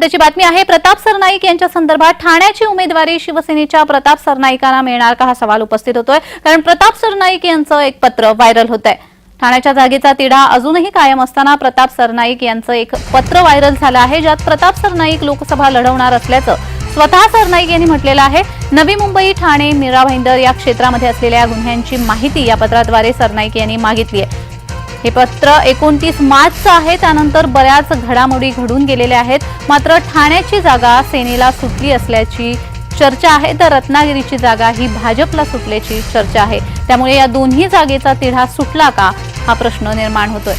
त्याची बातमी आहे प्रताप सरनाईक यांच्या संदर्भात ठाण्याची उमेदवारी शिवसेनेच्या प्रताप सरनाईकांना मिळणार का हा सवाल उपस्थित होतोय. कारण प्रताप सरनाईक यांचं एक पत्र व्हायरल होत आहे ठाण्याच्या जागेचा तिढा अजूनही कायम असताना प्रताप सरनाईक यांचं एक पत्र व्हायरल झालं आहे ज्यात प्रताप सरनाईक लोकसभा लढवणार असल्याचं स्वतः सरनाईक यांनी म्हटलेलं आहे. नवी मुंबई ठाणे मीरा भाईंदर या क्षेत्रामध्ये असलेल्या गुन्ह्यांची माहिती या पत्राद्वारे सरनाईक यांनी मागितली आहे. हे पत्र एकोणतीस मार्चचं आहे. त्यानंतर बऱ्याच घडामोडी घडून गेलेल्या आहेत. मात्र ठाण्याची जागा सेनेला सुटली असल्याची चर्चा आहे. तर रत्नागिरीची जागा ही भाजपला सुटल्याची चर्चा आहे. त्यामुळे या दोन्ही जागेचा तिढा सुटला का? हा प्रश्न निर्माण होतोय.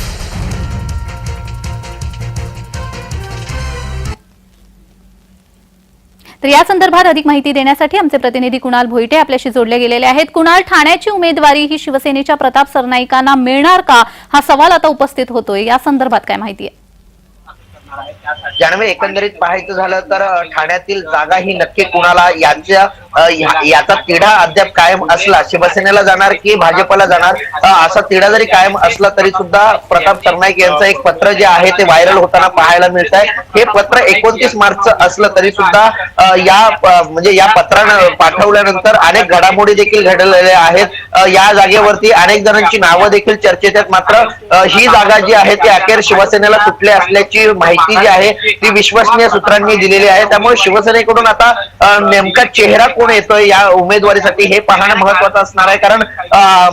तर या संदर्भात अधिक माहिती देण्यासाठी आमचे प्रतिनिधी कुणाल भोईटे आपल्याशी जोडले गेलेले आहेत. कुणाल ठाण्याची उमेदवारी ही शिवसेनेच्या प्रताप सरनाईकांना मिळणार का? हा सवाल आता उपस्थित होतोय. या संदर्भात काय माहिती आहे? जाणवे एकंदरीत पाहायचं झालं तर ठाण्यातील जागा ही नक्की कुणाला याच्या या- याचा तिढा अद्याप कायम असला शिवसेनेला जाणार की भाजपला जाणार असा तिढा जरी कायम असला तरी सुद्धा प्रताप सरनाईक यांचं एक पत्र जे आहे ते व्हायरल होताना पाहायला मिळत आहे हे पत्र एकोणतीस मार्चचं असलं तरी सुद्धा या म्हणजे या पत्रानं पाठवल्यानंतर अनेक घडामोडी देखील घडलेल्या आहेत. या जागेवरती अनेक जणांची नावं देखील चर्चेत आहेत. मात्र ही जागा जी आहे ती अखेर शिवसेनेला सुटली असल्याची माहिती जी आहे ती विश्वसनीय सूत्रांनी दिलेली आहे. त्यामुळे शिवसेनेकडून आता नेमका चेहरा कोण येतोय या उमेदवारीसाठी हे पाहणं महत्वाचं असणार आहे. कारण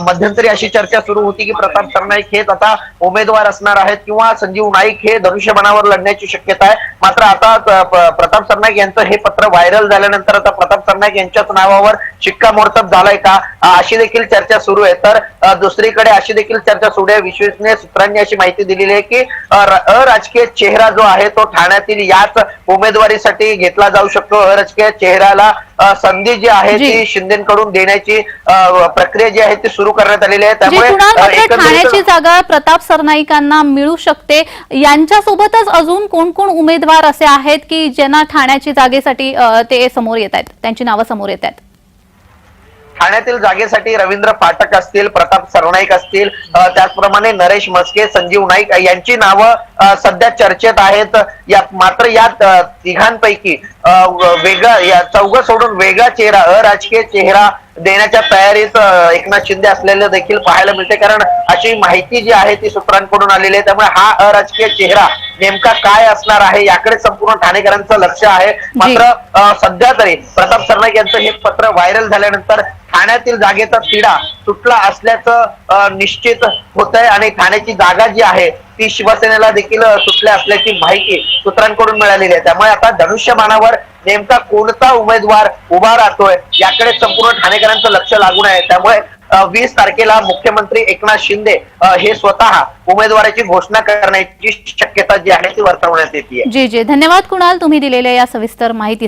मध्यंतरी अशी चर्चा सुरू होती की प्रताप सरनाईक हेच आता उमेदवार असणार आहेत किंवा संजीव नाईक हे धनुष्यबाणावर लढण्याची शक्यता आहे. मात्र आता प्रताप सरनाईक यांचं हे पत्र व्हायरल झाल्यानंतर आता प्रताप सरनाईक यांच्याच नावावर शिक्कामोर्तब झालाय का? अशी देखील चर्चा सुरू आहे. तर दुसरीकडे अशी देखील चर्चा सुरू आहे. विश्वसनीय सूत्रांनी अशी माहिती दिलेली आहे की अराजकीय चेहरा जो आहे तो ठाण्यातील याच उमेदवारीसाठी घेतला जाऊ शकतो. अराजकीय चेहऱ्याला संधी जी आहे. ती शिंदेकडून देण्याची प्रक्रिया जी आहे ती सुरू करण्यात आलेली आहे. त्यामुळे ठाण्याची जागा प्रताप सरनाईकांना मिळू शकते. यांच्यासोबतच अजून कोण कोण उमेदवार असे आहेत की ज्यांना ठाण्याची जागेसाठी ते समोर येत आहेत? त्यांची नावं समोर येत आहेत. ठाण्यातील जागेसाठी रवींद्र फाटक असतील प्रताप सरनाईक असतील त्याचप्रमाणे नरेश मस्के संजीव नाईक यांची नावं सध्या चर्चेत आहेत. या मात्र अ, तिघांपैकी वेगळा या चौघ सोडून वेगळा चेहरा अराजकीय चेहरा देण्याच्या तयारीत एकनाथ शिंदे असलेलं देखील पाहायला मिळते. कारण अशी माहिती जी आहे ती सूत्रांकडून आलेली आहे. त्यामुळे हा अराजकीय चेहरा नेमका काय असणार आहे याकडे संपूर्ण ठाणेकरांचं लक्ष आहे. मात्र सध्या तरी प्रताप सरनाईक यांचं हे पत्र व्हायरल झाल्यानंतर ठाण्यातील जागेचा तिढा सुटला असल्याचं निश्चित होत आहे आणि ठाण्याची जागा जी आहे ती शिवसेनेला देखील सुटल्या असल्याची माहिती सूत्रांकडून मिळालेली आहे. त्यामुळे आता धनुष्यमानावर नेमका कोणता उमेदवार उभा राहतोय याकडे संपूर्ण ठाणेकरांचं लक्ष लागून आहे. त्यामुळे वीस तारखेला मुख्यमंत्री एकनाथ शिंदे हे स्वतः उमेदवाराची घोषणा करण्याची शक्यता जी आहे ती वर्तवण्यात येते जी जी. धन्यवाद कुणाल तुम्ही दिलेल्या या सविस्तर माहितीसाठी.